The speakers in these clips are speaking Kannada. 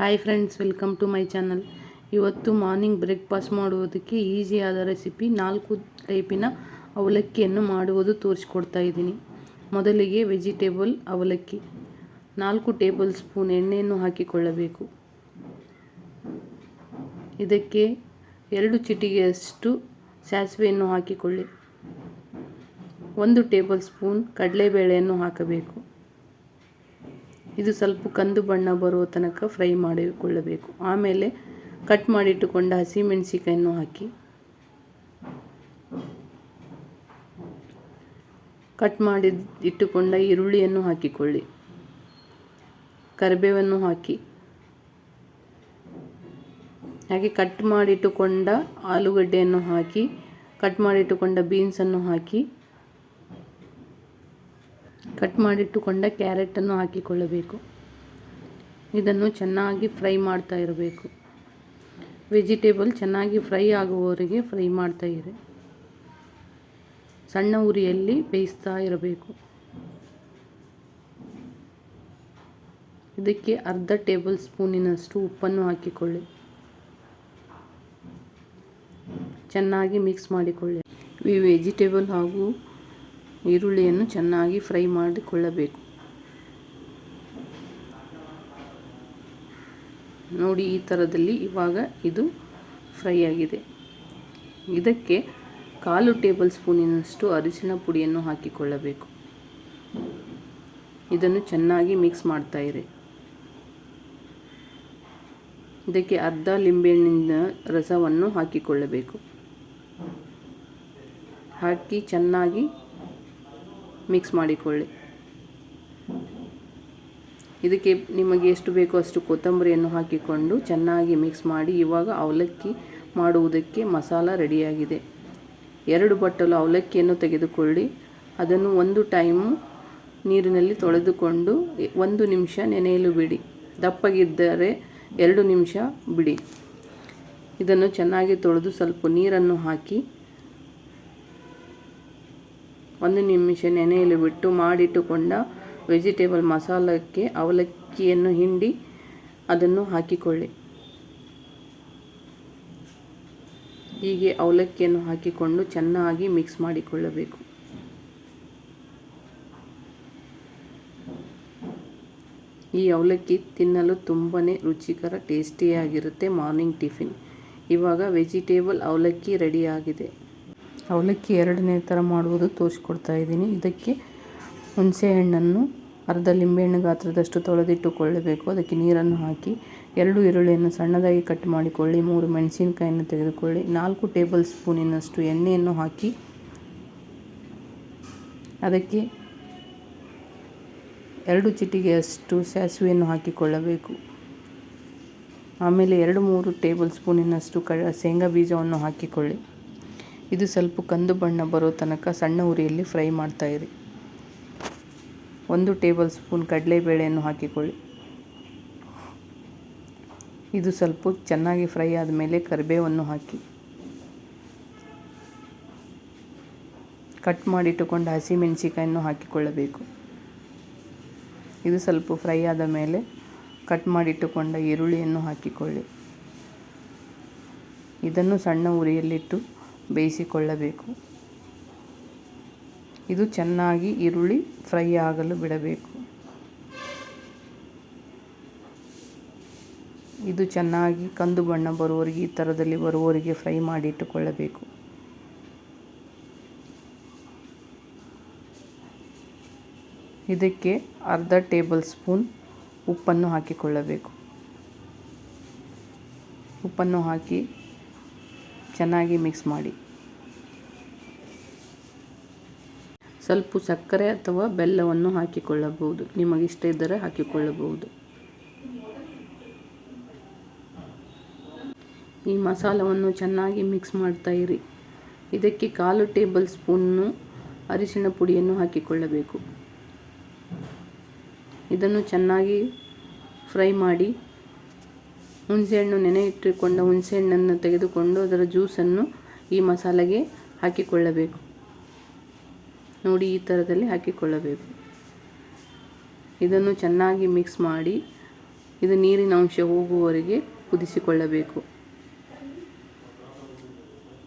Hi friends welcome to my channel ಇವತ್ತು ಮಾರ್ನಿಂಗ್ ಬ್ರೇಕ್ಫಾಸ್ಟ್ ಮಾಡುವುದಕ್ಕೆ ಈಸಿಯಾದ ರೆಸಿಪಿ ನಾಲ್ಕು ಟೈಪಿನ ಅವಲಕ್ಕಿಯನ್ನು ಮಾಡುವುದು ತೋರಿಸ್ಕೊಡ್ತಾ ಇದ್ದೀನಿ. ಮೊದಲಿಗೆ ವೆಜಿಟೇಬಲ್ ಅವಲಕ್ಕಿ. ನಾಲ್ಕು ಟೇಬಲ್ ಸ್ಪೂನ್ ಎಣ್ಣೆಯನ್ನು ಹಾಕಿಕೊಳ್ಳಬೇಕು. ಇದಕ್ಕೆ ಎರಡು ಚಿಟಿಗೆಯಷ್ಟು ಸಾಸಿವೆಯನ್ನು ಹಾಕಿಕೊಳ್ಳಿ. ಒಂದು ಟೇಬಲ್ ಸ್ಪೂನ್ ಕಡಲೆಬೇಳೆಯನ್ನು ಹಾಕಬೇಕು. ಇದು ಸ್ವಲ್ಪ ಕಂದು ಬಣ್ಣ ಬರುವ ತನಕ ಫ್ರೈ ಮಾಡಿಕೊಳ್ಳಬೇಕು. ಆಮೇಲೆ ಕಟ್ ಮಾಡಿಟ್ಟುಕೊಂಡ ಹಸಿಮೆಣಸಿಕಾಯನ್ನು ಹಾಕಿ. ಕಟ್ ಮಾಡಿ ಇಟ್ಟುಕೊಂಡ ಈರುಳ್ಳಿಯನ್ನು ಹಾಕಿಕೊಳ್ಳಿ. ಕರಿಬೇವನ್ನು ಹಾಕಿ. ಹಾಗೆ ಕಟ್ ಮಾಡಿಟ್ಟುಕೊಂಡ ಆಲೂಗಡ್ಡೆಯನ್ನು ಹಾಕಿ, ಕಟ್ ಮಾಡಿಟ್ಟುಕೊಂಡ ಬೀನ್ಸನ್ನು ಹಾಕಿ. ಕಟ್ ಮಾಡಿಟ್ಟುಕೊಂಡ ಕ್ಯಾರೆಟನ್ನು ಹಾಕಿಕೊಳ್ಳಬೇಕು. ಇದನ್ನು ಚೆನ್ನಾಗಿ ಫ್ರೈ ಮಾಡ್ತಾ ಇರಬೇಕು. ವೆಜಿಟೇಬಲ್ ಚೆನ್ನಾಗಿ ಫ್ರೈ ಆಗುವವರೆಗೆ ಫ್ರೈ ಮಾಡ್ತಾ ಇರಿ. ಸಣ್ಣ ಉರಿಯಲ್ಲಿ ಬೇಯಿಸ್ತಾ ಇರಬೇಕು. ಇದಕ್ಕೆ ಅರ್ಧ ಟೇಬಲ್ ಸ್ಪೂನಿನಷ್ಟು ಉಪ್ಪನ್ನು ಹಾಕಿಕೊಳ್ಳಿ. ಚೆನ್ನಾಗಿ ಮಿಕ್ಸ್ ಮಾಡಿಕೊಳ್ಳಿ. ಈ ವೆಜಿಟೇಬಲ್ ಹಾಗೂ ಈರುಳ್ಳಿಯನ್ನು ಚೆನ್ನಾಗಿ ಫ್ರೈ ಮಾಡಿಕೊಳ್ಳಬೇಕು. ನೋಡಿ, ಈ ಥರದಲ್ಲಿ ಇವಾಗ ಇದು ಫ್ರೈ ಆಗಿದೆ. ಇದಕ್ಕೆ ಕಾಲು ಟೇಬಲ್ ಸ್ಪೂನಿನಷ್ಟು ಅರಿಶಿನ ಪುಡಿಯನ್ನು ಹಾಕಿಕೊಳ್ಳಬೇಕು. ಇದನ್ನು ಚೆನ್ನಾಗಿ ಮಿಕ್ಸ್ ಮಾಡ್ತಾ ಇರಿ. ಇದಕ್ಕೆ ಅರ್ಧ ಲಿಂಬೆಹಣ್ಣಿನ ರಸವನ್ನು ಹಾಕಿಕೊಳ್ಳಬೇಕು. ಹಾಕಿ ಚೆನ್ನಾಗಿ ಮಿಕ್ಸ್ ಮಾಡಿಕೊಳ್ಳಿ. ಇದಕ್ಕೆ ನಿಮಗೆ ಎಷ್ಟು ಬೇಕೋ ಅಷ್ಟು ಕೊತ್ತಂಬರಿಯನ್ನು ಹಾಕಿಕೊಂಡು ಚೆನ್ನಾಗಿ ಮಿಕ್ಸ್ ಮಾಡಿ ಇವಾಗ ಅವಲಕ್ಕಿ ಮಾಡುವುದಕ್ಕೆ ಮಸಾಲ ರೆಡಿಯಾಗಿದೆ. ಎರಡು ಬಟ್ಟಲು ಅವಲಕ್ಕಿಯನ್ನು ತೆಗೆದುಕೊಳ್ಳಿ. ಅದನ್ನು ಒಂದು ಟೈಮು ನೀರಿನಲ್ಲಿ ತೊಳೆದುಕೊಂಡು ಒಂದು ನಿಮಿಷ ನೆನೆಯಲು ಬಿಡಿ. ದಪ್ಪಗಿದ್ದರೆ ಎರಡು ನಿಮಿಷ ಬಿಡಿ. ಇದನ್ನು ಚೆನ್ನಾಗಿ ತೊಳೆದು ಸ್ವಲ್ಪ ನೀರನ್ನು ಹಾಕಿ ಒಂದು ನಿಮಿಷ ನೆನೆಯಲು ಬಿಟ್ಟು ಮಾಡಿಟ್ಟುಕೊಂಡ ವೆಜಿಟೇಬಲ್ ಮಸಾಲಕ್ಕೆ ಅವಲಕ್ಕಿಯನ್ನು ಹಿಂಡಿ ಅದನ್ನು ಹಾಕಿಕೊಳ್ಳಿ. ಹೀಗೆ ಅವಲಕ್ಕಿಯನ್ನು ಹಾಕಿಕೊಂಡು ಚೆನ್ನಾಗಿ ಮಿಕ್ಸ್ ಮಾಡಿಕೊಳ್ಳಬೇಕು. ಈ ಅವಲಕ್ಕಿ ತಿನ್ನಲು ತುಂಬಾ ರುಚಿಕರ, ಟೇಸ್ಟಿಯಾಗಿರುತ್ತೆ ಮಾರ್ನಿಂಗ್ ಟಿಫಿನ್. ಇವಾಗ ವೆಜಿಟೇಬಲ್ ಅವಲಕ್ಕಿ ರೆಡಿಯಾಗಿದೆ ಅವಲಕ್ಕಿ ಎರಡನೇ ಥರ ಮಾಡುವುದು ತೋರಿಸ್ಕೊಡ್ತಾ ಇದ್ದೀನಿ. ಇದಕ್ಕೆ ಹುಣಸೆಹಣ್ಣನ್ನು ಅರ್ಧ ಲಿಂಬೆಹಣ್ಣು ಗಾತ್ರದಷ್ಟು ತೊಳೆದಿಟ್ಟುಕೊಳ್ಳಬೇಕು. ಅದಕ್ಕೆ ನೀರನ್ನು ಹಾಕಿ ಎರಡು ಈರುಳ್ಳಿಯನ್ನು ಸಣ್ಣದಾಗಿ ಕಟ್ ಮಾಡಿಕೊಳ್ಳಿ. ಮೂರು ಮೆಣಸಿನಕಾಯಿಯನ್ನು ತೆಗೆದುಕೊಳ್ಳಿ. ನಾಲ್ಕು ಟೇಬಲ್ ಸ್ಪೂನಿನಷ್ಟು ಎಣ್ಣೆಯನ್ನು ಹಾಕಿ ಅದಕ್ಕೆ ಎರಡು ಚಿಟಿಗೆಯಷ್ಟು ಸಾಸಿವೆಯನ್ನು ಹಾಕಿಕೊಳ್ಳಬೇಕು. ಆಮೇಲೆ ಎರಡು ಮೂರು ಟೇಬಲ್ ಸ್ಪೂನಿನಷ್ಟು ಕ, ಶೇಂಗಾ ಬೀಜವನ್ನು ಹಾಕಿಕೊಳ್ಳಿ. ಇದು ಸ್ವಲ್ಪ ಕಂದು ಬಣ್ಣ ಬರೋ ತನಕ ಸಣ್ಣ ಉರಿಯಲ್ಲಿ ಫ್ರೈ ಮಾಡ್ತಾ ಇರಿ. ಒಂದು ಟೇಬಲ್ ಸ್ಪೂನ್ ಕಡಲೆಬೇಳೆಯನ್ನು ಹಾಕಿಕೊಳ್ಳಿ. ಇದು ಸ್ವಲ್ಪ ಚೆನ್ನಾಗಿ ಫ್ರೈ ಆದಮೇಲೆ ಕರಿಬೇವನ್ನು ಹಾಕಿ. ಕಟ್ ಮಾಡಿಟ್ಟುಕೊಂಡ ಹಸಿಮೆಣಸಿಕಾಯನ್ನು ಹಾಕಿಕೊಳ್ಳಬೇಕು. ಇದು ಸ್ವಲ್ಪ ಫ್ರೈ ಆದ ಮೇಲೆ ಕಟ್ ಮಾಡಿಟ್ಟುಕೊಂಡ ಈರುಳ್ಳಿಯನ್ನು ಹಾಕಿಕೊಳ್ಳಿ. ಇದನ್ನು ಸಣ್ಣ ಉರಿಯಲ್ಲಿಟ್ಟು ಬೇಯಿಸಿಕೊಳ್ಳಬೇಕು. ಇದು ಚೆನ್ನಾಗಿ ಈರುಳ್ಳಿ ಫ್ರೈ ಆಗಲು ಬಿಡಬೇಕು. ಇದು ಚೆನ್ನಾಗಿ ಕಂದು ಬಣ್ಣ ಬರುವವರೆಗೆ, ಈ ಥರದಲ್ಲಿ ಬರುವವರೆಗೆ ಫ್ರೈ ಮಾಡಿಟ್ಟುಕೊಳ್ಳಬೇಕು ಇದಕ್ಕೆ ಅರ್ಧ ಟೇಬಲ್ ಸ್ಪೂನ್ ಉಪ್ಪನ್ನು ಹಾಕಿಕೊಳ್ಳಬೇಕು. ಉಪ್ಪನ್ನು ಹಾಕಿ ಚೆನ್ನಾಗಿ ಮಿಕ್ಸ್ ಮಾಡಿ. ಸ್ವಲ್ಪ ಸಕ್ಕರೆ ಅಥವಾ ಬೆಲ್ಲವನ್ನು ಹಾಕಿಕೊಳ್ಳಬಹುದು. ನಿಮಗಿಷ್ಟ ಇದ್ದರೆ ಹಾಕಿಕೊಳ್ಳಬಹುದು. ಈ ಮಸಾಲವನ್ನು ಚೆನ್ನಾಗಿ ಮಿಕ್ಸ್ ಮಾಡ್ತಾ ಇರಿ. ಇದಕ್ಕೆ ಕಾಲು ಟೇಬಲ್ ಸ್ಪೂನ್ನು ಅರಿಶಿಣ ಪುಡಿಯನ್ನು ಹಾಕಿಕೊಳ್ಳಬೇಕು. ಇದನ್ನು ಚೆನ್ನಾಗಿ ಫ್ರೈ ಮಾಡಿ ಹುಣಸೆಹಣ್ಣು ನೆನೆ ಇಟ್ಟುಕೊಂಡ ಹುಣಸೆಹಣ್ಣನ್ನು ತೆಗೆದುಕೊಂಡು ಅದರ ಜ್ಯೂಸನ್ನು ಈ ಮಸಾಲೆಗೆ ಹಾಕಿಕೊಳ್ಳಬೇಕು. ನೋಡಿ ಈ ಥರದಲ್ಲಿ ಹಾಕಿಕೊಳ್ಳಬೇಕು. ಇದನ್ನು ಚೆನ್ನಾಗಿ ಮಿಕ್ಸ್ ಮಾಡಿ ಇದು ನೀರಿನ ಅಂಶ ಹೋಗುವವರೆಗೆ ಕುದಿಸಿಕೊಳ್ಳಬೇಕು.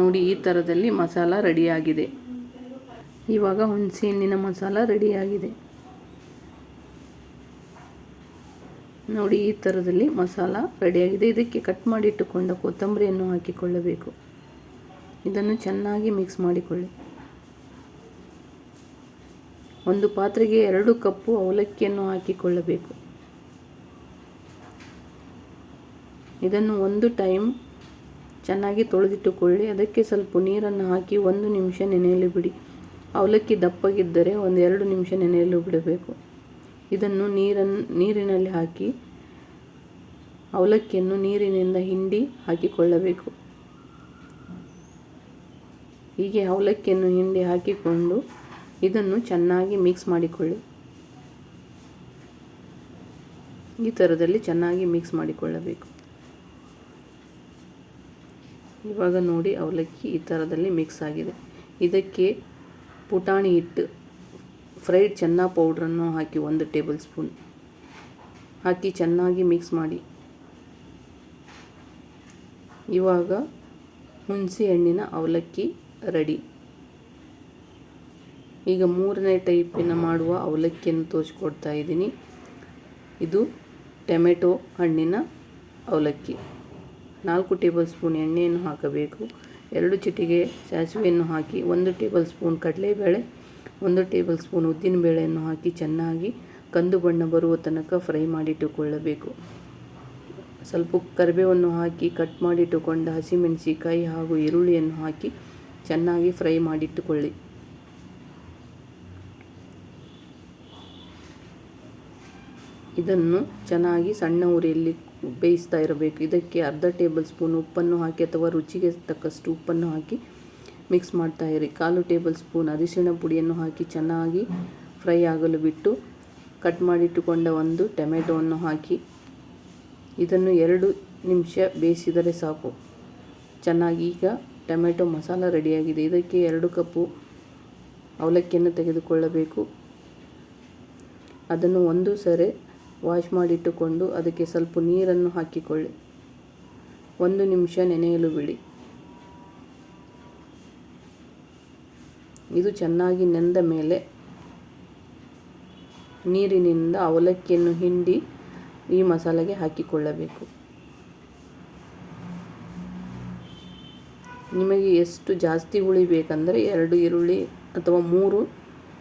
ನೋಡಿ ಈ ಥರದಲ್ಲಿ ಮಸಾಲ ರೆಡಿಯಾಗಿದೆ. ಇವಾಗ ಹುಣಸೆ ಹಣ್ಣಿನ ಮಸಾಲ ರೆಡಿಯಾಗಿದೆ. ನೋಡಿ ಈ ಥರದಲ್ಲಿ ಮಸಾಲ ರೆಡಿಯಾಗಿದೆ. ಇದಕ್ಕೆ ಕಟ್ ಮಾಡಿಟ್ಟುಕೊಂಡ ಕೊತ್ತಂಬರಿಯನ್ನು ಹಾಕಿಕೊಳ್ಳಬೇಕು. ಇದನ್ನು ಚೆನ್ನಾಗಿ ಮಿಕ್ಸ್ ಮಾಡಿಕೊಳ್ಳಿ. ಒಂದು ಪಾತ್ರೆಗೆ ಎರಡು ಕಪ್ಪು ಅವಲಕ್ಕಿಯನ್ನು ಹಾಕಿಕೊಳ್ಳಬೇಕು. ಇದನ್ನು ಒಂದು ಟೈಮ್ ಚೆನ್ನಾಗಿ ತೊಳೆದಿಟ್ಟುಕೊಳ್ಳಿ. ಅದಕ್ಕೆ ಸ್ವಲ್ಪ ನೀರನ್ನು ಹಾಕಿ ಒಂದು ನಿಮಿಷ ನೆನೆಯಲು ಬಿಡಿ. ಅವಲಕ್ಕಿ ದಪ್ಪಗಿದ್ದರೆ ಒಂದು ಎರಡು ನಿಮಿಷ ನೆನೆಯಲು ಬಿಡಬೇಕು. ಇದನ್ನು ನೀರನ್ನು ನೀರಿನಲ್ಲಿ ಹಾಕಿ ಅವಲಕ್ಕಿಯನ್ನು ನೀರಿನಿಂದ ಹಿಂಡಿ ಹಾಕಿಕೊಳ್ಳಬೇಕು. ಹೀಗೆ ಅವಲಕ್ಕಿಯನ್ನು ಹಿಂಡಿ ಹಾಕಿಕೊಂಡು ಇದನ್ನು ಚೆನ್ನಾಗಿ ಮಿಕ್ಸ್ ಮಾಡಿಕೊಳ್ಳಿ. ಈ ಥರದಲ್ಲಿ ಚೆನ್ನಾಗಿ ಮಿಕ್ಸ್ ಮಾಡಿಕೊಳ್ಳಬೇಕು. ಇವಾಗ ನೋಡಿ ಅವಲಕ್ಕಿ ಈ ಥರದಲ್ಲಿ ಮಿಕ್ಸ್ ಆಗಿದೆ. ಇದಕ್ಕೆ ಪುಟಾಣಿ ಹಿಟ್ಟು ಫ್ರೈಡ್ ಚೆನ್ನ ಪೌಡ್ರನ್ನು ಹಾಕಿ ಒಂದು ಟೇಬಲ್ ಸ್ಪೂನ್ ಹಾಕಿ ಚೆನ್ನಾಗಿ ಮಿಕ್ಸ್ ಮಾಡಿ. ಇವಾಗ ಹುಣಸೆ ಹಣ್ಣಿನ ಅವಲಕ್ಕಿ ರೆಡಿ. ಈಗ ಮೂರನೇ ಟೈಪಿನ ಮಾಡುವ ಅವಲಕ್ಕಿಯನ್ನು ತೋರಿಸ್ಕೊಡ್ತಾ ಇದ್ದೀನಿ. ಇದು ಟೊಮೆಟೊ ಹಣ್ಣಿನ ಅವಲಕ್ಕಿ. ನಾಲ್ಕು ಟೇಬಲ್ ಸ್ಪೂನ್ ಎಣ್ಣೆಯನ್ನು ಹಾಕಬೇಕು. ಎರಡು ಚಿಟಿಗೆ ಸಾಸಿವೆಯನ್ನು ಹಾಕಿ ಒಂದು ಟೇಬಲ್ ಸ್ಪೂನ್ ಕಡಲೆಬೇಳೆ, ಒಂದು ಟೇಬಲ್ ಸ್ಪೂನ್ ಉದ್ದಿನಬೇಳೆಯನ್ನು ಹಾಕಿ ಚೆನ್ನಾಗಿ ಕಂದು ಬಣ್ಣ ಬರುವ ತನಕ ಫ್ರೈ ಮಾಡಿಟ್ಟುಕೊಳ್ಳಬೇಕು. ಸ್ವಲ್ಪ ಕರಿಬೇವನ್ನು ಹಾಕಿ ಕಟ್ ಮಾಡಿಟ್ಟುಕೊಂಡ ಹಸಿಮೆಣಸಿಕಾಯಿ ಹಾಗೂ ಈರುಳ್ಳಿಯನ್ನು ಹಾಕಿ ಚೆನ್ನಾಗಿ ಫ್ರೈ ಮಾಡಿಟ್ಟುಕೊಳ್ಳಿ. ಇದನ್ನು ಚೆನ್ನಾಗಿ ಸಣ್ಣ ಉರಿಯಲ್ಲಿ ಬೇಯಿಸ್ತಾ ಇರಬೇಕು. ಇದಕ್ಕೆ ಅರ್ಧ ಟೇಬಲ್ ಸ್ಪೂನ್ ಉಪ್ಪನ್ನು ಹಾಕಿ ಅಥವಾ ರುಚಿಗೆ ತಕ್ಕಷ್ಟು ಉಪ್ಪನ್ನು ಹಾಕಿ ಮಿಕ್ಸ್ ಮಾಡ್ತಾ ಇರಿ. ಕಾಲು ಟೇಬಲ್ ಸ್ಪೂನ್ ಅರಿಶಿಣ ಪುಡಿಯನ್ನು ಹಾಕಿ ಚೆನ್ನಾಗಿ ಫ್ರೈ ಆಗಲು ಬಿಟ್ಟು ಕಟ್ ಮಾಡಿಟ್ಟುಕೊಂಡ ಒಂದು ಟೊಮೆಟೊವನ್ನು ಹಾಕಿ ಇದನ್ನು ಎರಡು ನಿಮಿಷ ಬೇಯಿಸಿದರೆ ಸಾಕು. ಚೆನ್ನಾಗಿ ಈಗ ಟೊಮೆಟೊ ಮಸಾಲ ರೆಡಿಯಾಗಿದೆ. ಇದಕ್ಕೆ ಎರಡು ಕಪ್ಪು ಅವಲಕ್ಕಿಯನ್ನು ತೆಗೆದುಕೊಳ್ಳಬೇಕು. ಅದನ್ನು ಒಂದು ಸರಿ ವಾಶ್ ಮಾಡಿಟ್ಟುಕೊಂಡು ಅದಕ್ಕೆ ಸ್ವಲ್ಪ ನೀರನ್ನು ಹಾಕಿಕೊಳ್ಳಿ. ಒಂದು ನಿಮಿಷ ನೆನೆಯಲು ಬಿಡಿ. ಇದು ಚೆನ್ನಾಗಿ ನೆಂದ ಮೇಲೆ ನೀರಿನಿಂದ ಅವಲಕ್ಕಿಯನ್ನು ಹಿಂಡಿ ಈ ಮಸಾಲೆಗೆ ಹಾಕಿಕೊಳ್ಳಬೇಕು. ನಿಮಗೆ ಎಷ್ಟು ಜಾಸ್ತಿ ಹುಳಿ ಬೇಕಂದರೆ ಎರಡು ಈರುಳ್ಳಿ ಅಥವಾ ಮೂರು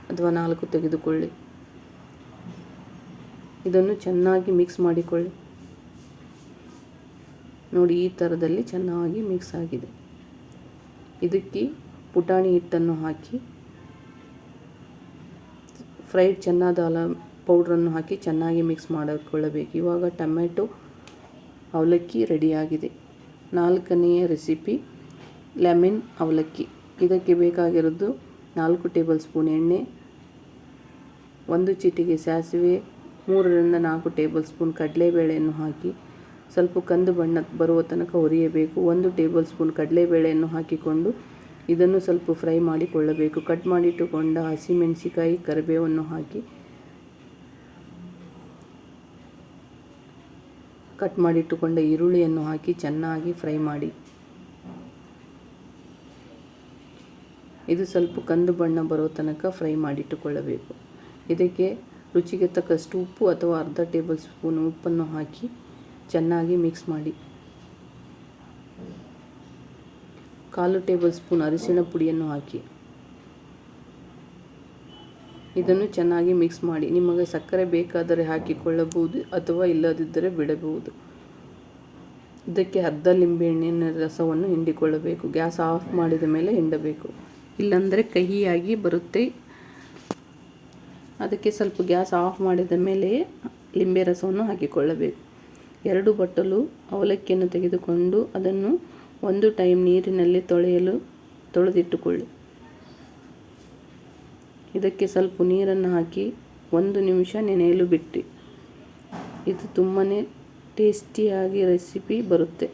ಅಥವಾ ನಾಲ್ಕು ತೆಗೆದುಕೊಳ್ಳಿ. ಇದನ್ನು ಚೆನ್ನಾಗಿ ಮಿಕ್ಸ್ ಮಾಡಿಕೊಳ್ಳಿ. ನೋಡಿ, ಈ ಥರದಲ್ಲಿ ಚೆನ್ನಾಗಿ ಮಿಕ್ಸ್ ಆಗಿದೆ. ಇದಕ್ಕೆ ಪುಟಾಣಿ ಹಿಟ್ಟನ್ನು ಹಾಕಿ ಫ್ರೈಡ್ ಚೆನ್ನದಾಲ ಪೌಡ್ರನ್ನು ಹಾಕಿ ಚೆನ್ನಾಗಿ ಮಿಕ್ಸ್ ಮಾಡಿಕೊಳ್ಳಬೇಕು. ಇವಾಗ ಟೊಮೆಟೊ ಅವಲಕ್ಕಿ ರೆಡಿಯಾಗಿದೆ ನಾಲ್ಕನೆಯ ರೆಸಿಪಿ ಲೆಮನ್ ಅವಲಕ್ಕಿ. ಇದಕ್ಕೆ ಬೇಕಾಗಿರೋದು ನಾಲ್ಕು ಟೇಬಲ್ ಸ್ಪೂನ್ ಎಣ್ಣೆ, ಒಂದು ಚಿಟಿಗೆ ಸಾಸಿವೆ ಮೂರರಿಂದ ನಾಲ್ಕು ಟೇಬಲ್ ಸ್ಪೂನ್ ಕಡಲೆಬೇಳೆಯನ್ನು ಹಾಕಿ ಸ್ವಲ್ಪ ಕಂದು ಬಣ್ಣ ಬರುವ ತನಕ ಹುರಿಯಬೇಕು. ಒಂದು ಟೇಬಲ್ ಸ್ಪೂನ್ ಕಡಲೆಬೇಳೆಯನ್ನು ಹಾಕಿಕೊಂಡು ಇದನ್ನು ಸ್ವಲ್ಪ ಫ್ರೈ ಮಾಡಿಕೊಳ್ಳಬೇಕು. ಕಟ್ ಮಾಡಿಟ್ಟುಕೊಂಡ ಹಸಿಮೆಣಸಿಕಾಯಿ ಕರಿಬೇವನ್ನು ಹಾಕಿ ಕಟ್ ಮಾಡಿಟ್ಟುಕೊಂಡ ಈರುಳ್ಳಿಯನ್ನು ಹಾಕಿ ಚೆನ್ನಾಗಿ ಫ್ರೈ ಮಾಡಿ. ಇದು ಸ್ವಲ್ಪ ಕಂದು ಬಣ್ಣ ಬರೋ ತನಕ ಫ್ರೈ ಮಾಡಿಟ್ಟುಕೊಳ್ಳಬೇಕು. ಇದಕ್ಕೆ ರುಚಿಗೆ ತಕ್ಕಷ್ಟು ಉಪ್ಪು ಅಥವಾ ಅರ್ಧ ಟೇಬಲ್ ಸ್ಪೂನ್ ಉಪ್ಪನ್ನು ಹಾಕಿ ಚೆನ್ನಾಗಿ ಮಿಕ್ಸ್ ಮಾಡಿ. ಕಾಲು ಟೇಬಲ್ ಸ್ಪೂನ್ ಅರಿಶಿನ ಪುಡಿಯನ್ನು ಹಾಕಿ. ಇದನ್ನು ಚೆನ್ನಾಗಿ ಮಿಕ್ಸ್ ಮಾಡಿ. ನಿಮಗೆ ಸಕ್ಕರೆ ಬೇಕಾದರೆ ಹಾಕಿಕೊಳ್ಳಬಹುದು ಅಥವಾ ಇಲ್ಲದಿದ್ದರೆ ಬಿಡಬಹುದು. ಇದಕ್ಕೆ ಅರ್ಧ ಲಿಂಬೆಹಣ್ಣಿನ ರಸವನ್ನು ಹಿಂಡಿಕೊಳ್ಳಬೇಕು. ಗ್ಯಾಸ್ ಆಫ್ ಮಾಡಿದ ಮೇಲೆ ಹಿಂಡಬೇಕು. ಇಲ್ಲಾಂದರೆ ಕಹಿಯಾಗಿ ಬರುತ್ತೆ. ಅದಕ್ಕೆ ಸ್ವಲ್ಪ ಗ್ಯಾಸ್ ಆಫ್ ಮಾಡಿದ ಮೇಲೆ ಲಿಂಬೆ ರಸವನ್ನು ಹಾಕಿಕೊಳ್ಳಬೇಕು. ಎರಡು ಬಟ್ಟಲು ಅವಲಕ್ಕಿಯನ್ನು ತೆಗೆದುಕೊಂಡು ಅದನ್ನು ಒಂದು ಟೈಮ್ ನೀರಿನಲ್ಲಿ ತೊಳೆಯಲು ತೊಳೆದಿಟ್ಟುಕೊಳ್ಳಿ. ಇದಕ್ಕೆ ಸ್ವಲ್ಪ ನೀರನ್ನು ಹಾಕಿ ಒಂದು ನಿಮಿಷ ನೆನೆಯಲು ಬಿಟ್ಟು. ಇದು ತುಂಬಾ ಟೇಸ್ಟಿಯಾಗಿ ರೆಸಿಪಿ ಬರುತ್ತೆ.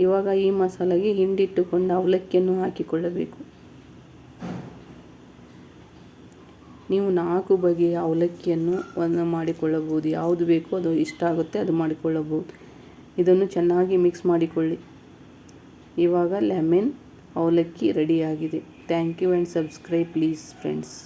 ಇವಾಗ ಈ ಮಸಾಲೆಗೆ ಹಿಂಡಿಟ್ಟುಕೊಂಡು ಅವಲಕ್ಕಿಯನ್ನು ಹಾಕಿಕೊಳ್ಳಬೇಕು. ನೀವು ನಾಲ್ಕು ಬಗೆಯ ಅವಲಕ್ಕಿಯನ್ನು ಒಂದು ಮಾಡಿಕೊಳ್ಳಬಹುದು. ಯಾವುದು ಬೇಕೋ ಅದು ಇಷ್ಟ ಆಗುತ್ತೆ, ಅದು ಮಾಡಿಕೊಳ್ಳಬಹುದು. ಇದನ್ನು ಚೆನ್ನಾಗಿ ಮಿಕ್ಸ್ ಮಾಡಿಕೊಳ್ಳಿ. ಇವಾಗ ಲೆಮನ್ ಅವಲಕ್ಕಿ ರೆಡಿಯಾಗಿದೆ thank you and subscribe please friends